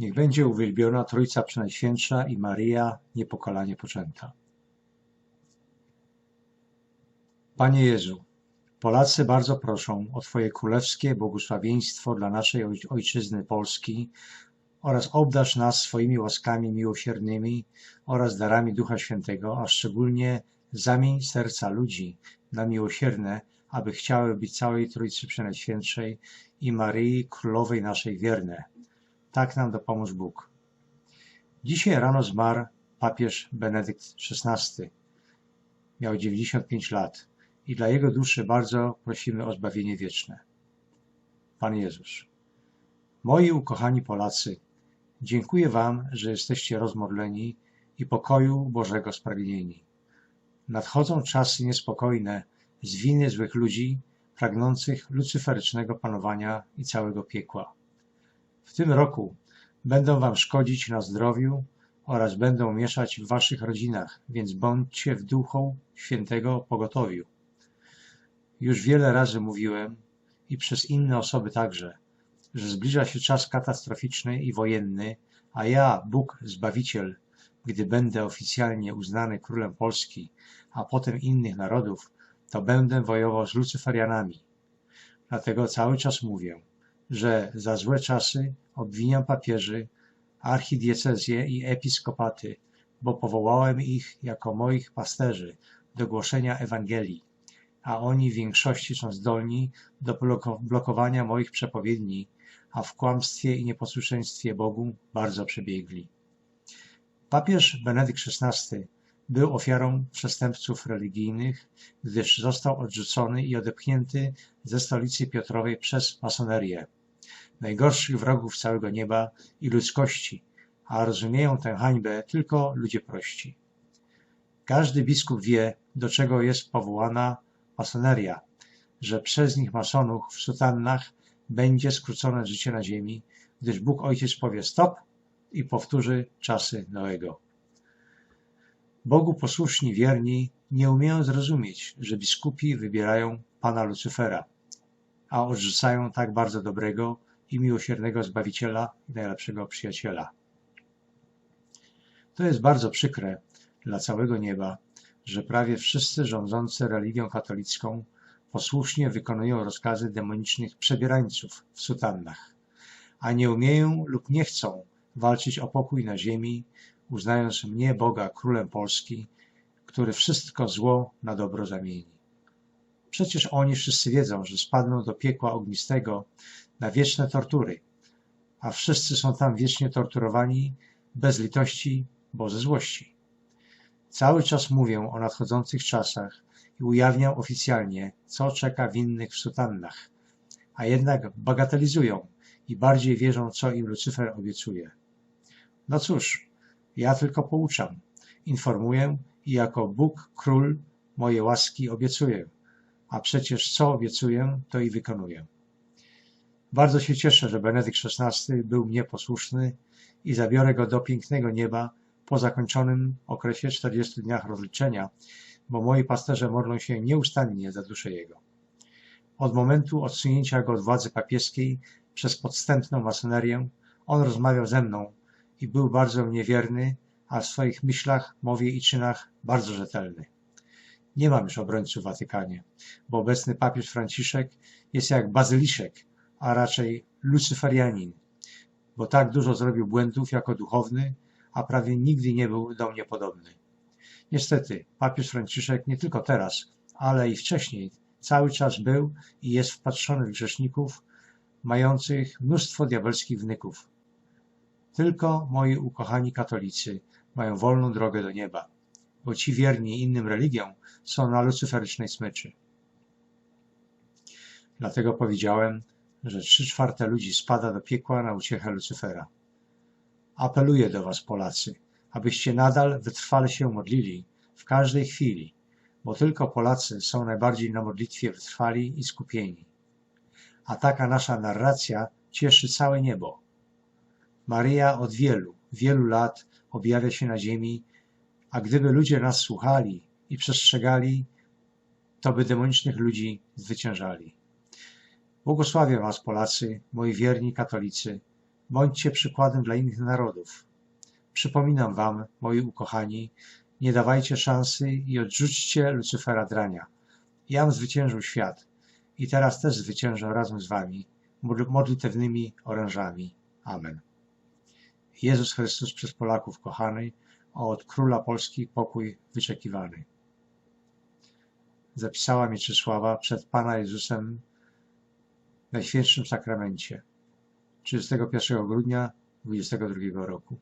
Niech będzie uwielbiona Trójca Przenajświętsza i Maryja niepokalanie poczęta. Panie Jezu, Polacy bardzo proszą o Twoje królewskie błogosławieństwo dla naszej ojczyzny Polski oraz obdarz nas swoimi łaskami miłosiernymi oraz darami Ducha Świętego, a szczególnie zamień serca ludzi na miłosierne, aby chciały być całej Trójcy Przenajświętszej i Maryi Królowej naszej wierne. Tak nam dopomóż Bóg. Dzisiaj rano zmarł papież Benedykt XVI. Miał 95 lat i dla jego duszy bardzo prosimy o zbawienie wieczne. Pan Jezus. Moi ukochani Polacy, dziękuję Wam, że jesteście rozmodleni i pokoju Bożego spragnieni. Nadchodzą czasy niespokojne z winy złych ludzi, pragnących lucyferycznego panowania i całego piekła. W tym roku będą Wam szkodzić na zdrowiu oraz będą mieszać w Waszych rodzinach, więc bądźcie w duchu świętego pogotowiu. Już wiele razy mówiłem i przez inne osoby także, że zbliża się czas katastroficzny i wojenny, a ja, Bóg Zbawiciel, gdy będę oficjalnie uznany królem Polski, a potem innych narodów, to będę wojował z lucyferianami. Dlatego cały czas mówię, że za złe czasy obwiniam papieży, archidiecezje i episkopaty, bo powołałem ich jako moich pasterzy do głoszenia Ewangelii, a oni w większości są zdolni do blokowania moich przepowiedni, a w kłamstwie i nieposłuszeństwie Bogu bardzo przebiegli. Papież Benedykt XVI był ofiarą przestępców religijnych, gdyż został odrzucony i odepchnięty ze stolicy Piotrowej przez masonerię, najgorszych wrogów całego nieba i ludzkości, a rozumieją tę hańbę tylko ludzie prości. Każdy biskup wie, do czego jest powołana masoneria, że przez nich masonów w sutannach będzie skrócone życie na ziemi, gdyż Bóg Ojciec powie stop i powtórzy czasy Noego. Bogu posłuszni wierni nie umieją zrozumieć, że biskupi wybierają pana Lucyfera, a odrzucają tak bardzo dobrego i miłosiernego Zbawiciela i najlepszego przyjaciela. To jest bardzo przykre dla całego nieba, że prawie wszyscy rządzący religią katolicką posłusznie wykonują rozkazy demonicznych przebierańców w sutannach, a nie umieją lub nie chcą walczyć o pokój na ziemi, uznając mnie Boga królem Polski, który wszystko zło na dobro zamieni. Przecież oni wszyscy wiedzą, że spadną do piekła ognistego na wieczne tortury, a wszyscy są tam wiecznie torturowani bez litości, bo ze złości. Cały czas mówię o nadchodzących czasach i ujawniam oficjalnie, co czeka winnych w sutannach, a jednak bagatelizują i bardziej wierzą, co im Lucyfer obiecuje. No cóż, ja tylko pouczam, informuję i jako Bóg, Król, moje łaski obiecuję, a przecież co obiecuję, to i wykonuję. Bardzo się cieszę, że Benedykt XVI był mnie posłuszny i zabiorę go do pięknego nieba po zakończonym okresie 40 dniach rozliczenia, bo moi pasterze modlą się nieustannie za duszę jego. Od momentu odsunięcia go od władzy papieskiej przez podstępną masonerię, on rozmawiał ze mną i był bardzo niewierny, a w swoich myślach, mowie i czynach bardzo rzetelny. Nie mam już obrońców Watykanie, bo obecny papież Franciszek jest jak bazyliszek, a raczej lucyferianin, bo tak dużo zrobił błędów jako duchowny, a prawie nigdy nie był do mnie podobny. Niestety, papież Franciszek nie tylko teraz, ale i wcześniej cały czas był i jest wpatrzony w grzeszników, mających mnóstwo diabelskich wnyków. Tylko moi ukochani katolicy mają wolną drogę do nieba, bo ci wierni innym religiom są na lucyferycznej smyczy. Dlatego powiedziałem, że trzy czwarte ludzi spada do piekła na uciechę Lucyfera. Apeluję do Was, Polacy, abyście nadal wytrwale się modlili w każdej chwili, bo tylko Polacy są najbardziej na modlitwie wytrwali i skupieni. A taka nasza narracja cieszy całe niebo. Maryja od wielu, wielu lat objawia się na ziemi, a gdyby ludzie nas słuchali i przestrzegali, to by demonicznych ludzi zwyciężali. Błogosławię Was, Polacy, moi wierni katolicy, Bądźcie przykładem dla innych narodów. Przypominam wam, moi ukochani, nie dawajcie szansy i odrzućcie Lucyfera drania. Jam zwyciężył świat i teraz też zwyciężę razem z wami modlitewnymi orężami. Amen. Jezus Chrystus przez Polaków kochany, a od Króla Polski pokój wyczekiwany. Zapisała Mieczysława przed Pana Jezusem Najświętszym Sakramencie 31 grudnia 22 roku.